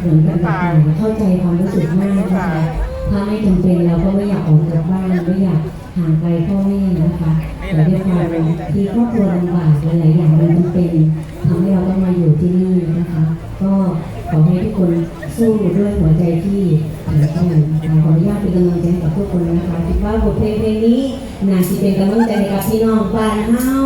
เหมือนกันต่างเข้าใจความรู้สึกมากนะคะถ้าไม่จำเป็นเราก็ไม่อยากออกจากบ้านไม่อยากห่างไกลพ่อแม่นะคะแต่ด้วยความที่ครอบครัวลำบากหลายๆอย่างมันจำเป็นทำให้เราต้องมาอยู่ที่นี่นะคะ ก็ขอให้ทุกคนสู้ด้วยหัวใจที่แข็งแกร่งขออนุญาตเป็นกำลังใจให้กับทุกคนนะคะคิดว่าบทเพลงนี้น่าจะเป็นกำลังใจให้กับพี่น้องบ้านเฮา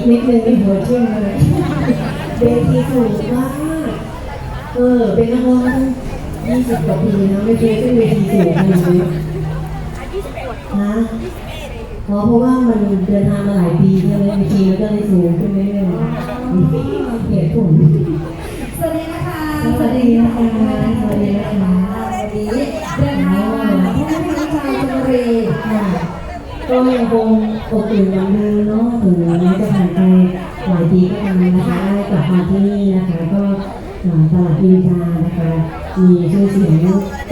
กนิดนึงเป็นหัวเที่ยงเลยเวทีสูงมากเออเป็นนักร้องมาตั้งยี่สิบกว่าปีนะไม่เคยขึ้นเวทีสูงขนาดนี้ฮะ เพราะเพราะว่ามันเดินทางมาหลายปีใช่ไหมเวทีมันก็เลยสูงขึ้นเรื่อยๆเหตุผลสวัสดีนะคะสวัสดีนะคะสวัสดีนะคะวันนี้เดินทางมาที่ท่านชาวชนบุรีค่ะก็ยังคงอบอุ่นเหมือนเดิมเนาะถึงแม้จะผ่านไปหลายปีก็ตามนะคะได้กลับมาที่นี่นะคะก็ตลาดอินทานะคะ มีชื่อเสียง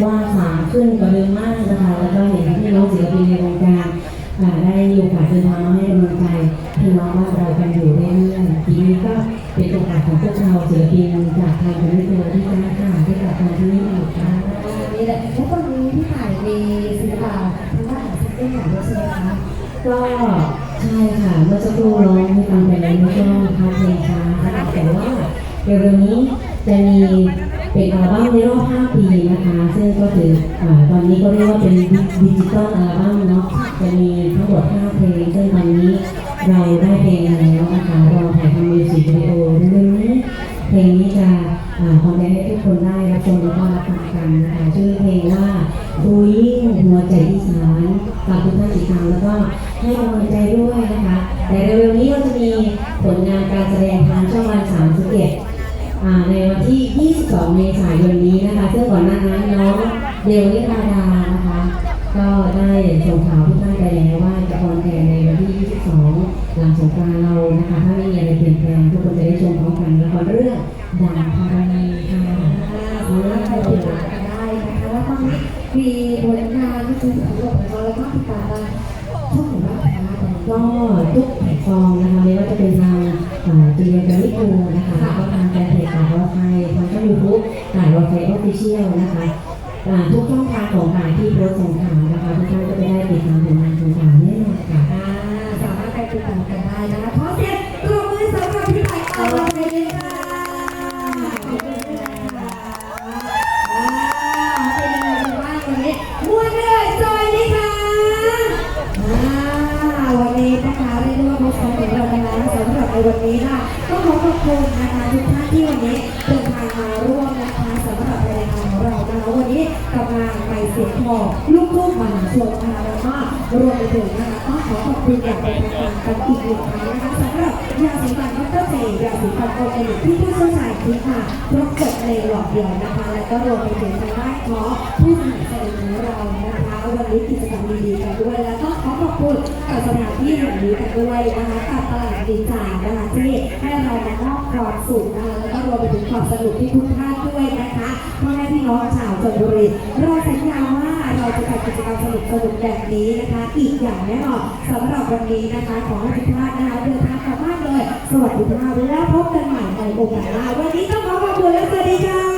ว้าขาขึ้นกว่าเดิมมากนะคะ แล้วก็เห็นพี่น้องศิลปินในวงการ ได้มีโอกาสเดินทางมาให้กำลังใจพี่น้องว่าเรากันอยู่เรื่อยๆทีนี้ก็เป็นโอกาสของพวกเราศิลปินจากทางคณะตัวที่จะค่ะได้กลับมาที่นี่อีกครั้งนี่แหละแล้วตอนนี้พี่ถ่ายมีศิลปะทางด้านของซิงเกิลใหม่ด้วยใช่ไหมคะก็ใช่ค่ะเมื่อสักครู่ร้องให้ฟังไปแล้วก็พักเพลงช้านะแต่ว่าเร็วนี้จะมี เป็นอัลบั้มในรอบ 5 ปีนะคะซึ่งก็ถืออ่าตอนนี้ก็เรียกว่าเป็นดิจิตอลอัลบั้มเนาะจะมีทั้งหมด 5 เพลงซึ่งตอนนี้เราได้เพลงแล้วนะคะเราถ่ายทำมิวสิกวิดีโอเร็วๆนี้เพลงนี้จะอ่าคอนเทนต์ให้ทุกคนได้รับชมแล้วก็รับฟังกันนะคะชื่อเพลงว่าดูยิ่งหัวใจอีสานฝากทุกท่านติดตามแล้วก็ให้กำลังใจด้วยนะคะ ดังพารานีค่ะสามารถไปติดตามกันได้นะคะแล้วตอนนี้มีบริการที่คุณสำรวจของเราแล้วก็ติดตามมาช่องไหนบ้างคะตอนก็ทุกแพลตฟอร์มนะคะ กำลังไปเสียงทองลูกทุ่งมหาชนนะคะแล้วก็รวมไปถึงนะคะต้องขอขอบคุณอย่างเป็นทางการกันอีกหนึ่งครั้งนะคะสำหรับยาสีฟันดร เจยาสีฟันโอเอนิกที่ผู้เชี่ยวชาญคิดค่ะครบจบในหลอดเดียวนะคะ แล้วก็รวมไปถึงทางด้านของผู้สนับสนุนของเรานะคะวันนี้กิจกรรมดีๆกันด้วย แล้วก็ขอขอบคุณกับสถานที่แห่งนี้กันด้วยนะคะกับตลาดดินจานะคะที่ให้เรามามอบความสุขนะคะแล้วก็รวมไปถึงความสนุกที่ทุกท่านด้วยนะคะพ่อแม่พี่น้องชาวชลบุรีเราสัญญาว่าเราจะจัดกิจกรรมสนุกสนุกแบบนี้นะคะ อีกอย่างแน่นอนสำหรับวันนี้นะคะขอให้ทุกท่านนะคะเดินทางกลับบ้านเลยสวัสดีค่ะหน้แล้วพบกันใหม่ในโอกาสหน้าวันนี้ต้องขอขอบคุณและสวัสดีค่ะ